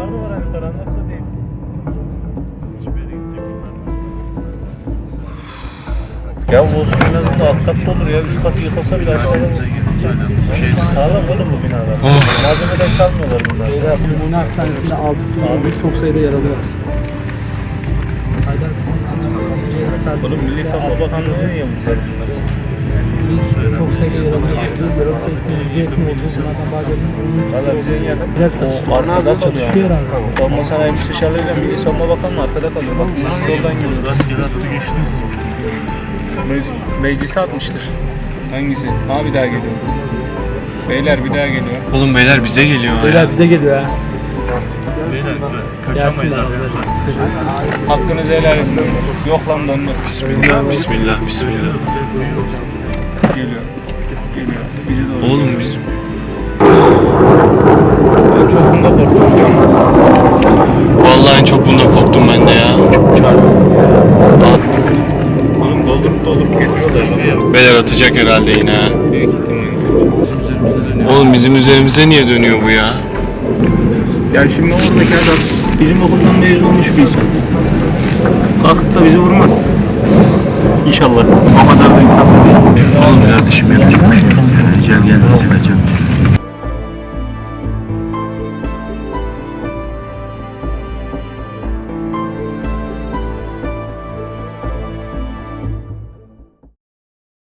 Işıklar da var abi karanlık da değil. Ya bu en azından alt katta olur ya. Üst katı yıkılsa bile aşağıda Sağlam oğlum bu binalar. Oh. Malzemeden kalmıyorlar bunlar. Numune Hastanesi'nde 6 sınırlı çok sayıda yaralı var. Oğlum Milli Savunma Bakanlığı niye bunlar bunlar? Çok sayıda yaralı. O kalıyor. Çatışıyor herhalde. Savunma Sanayi Müsteşarlığıyla arkada kalıyor. Bak üst yoldan geliyor. Meclis, meclise atmıştır. Hangisi? Ha bir daha geliyor. Beyler bir daha geliyor. Oğlum beyler bize geliyor ha ya. Beyler bize geliyor ha. Kaçamayız abi. Hakkınızı helal edin. Yok lan dönme. Bismillah, bismillah, bismillah. Geliyor. Geliyor. Bize doğru. Oğlum biz... Ben çok bunda korktum. Vallahi en çok bunda korktum ben de ya. Oğlum doldurup doldurup getiriyorlar lan. Beyler atacak herhalde yine ha. Büyük ihtimalle. Oğlum bizim üzerimize niye dönüyor bu ya? Ya şimdi oradaki adam bizim okuldan mezun olmuş bir insan. Kalkıp da bizi vurmaz. İnşallah. O da insan değil. Oğlum kardeşim yapacak bir şey yok. Yani Ecel gelmeyecek acaba.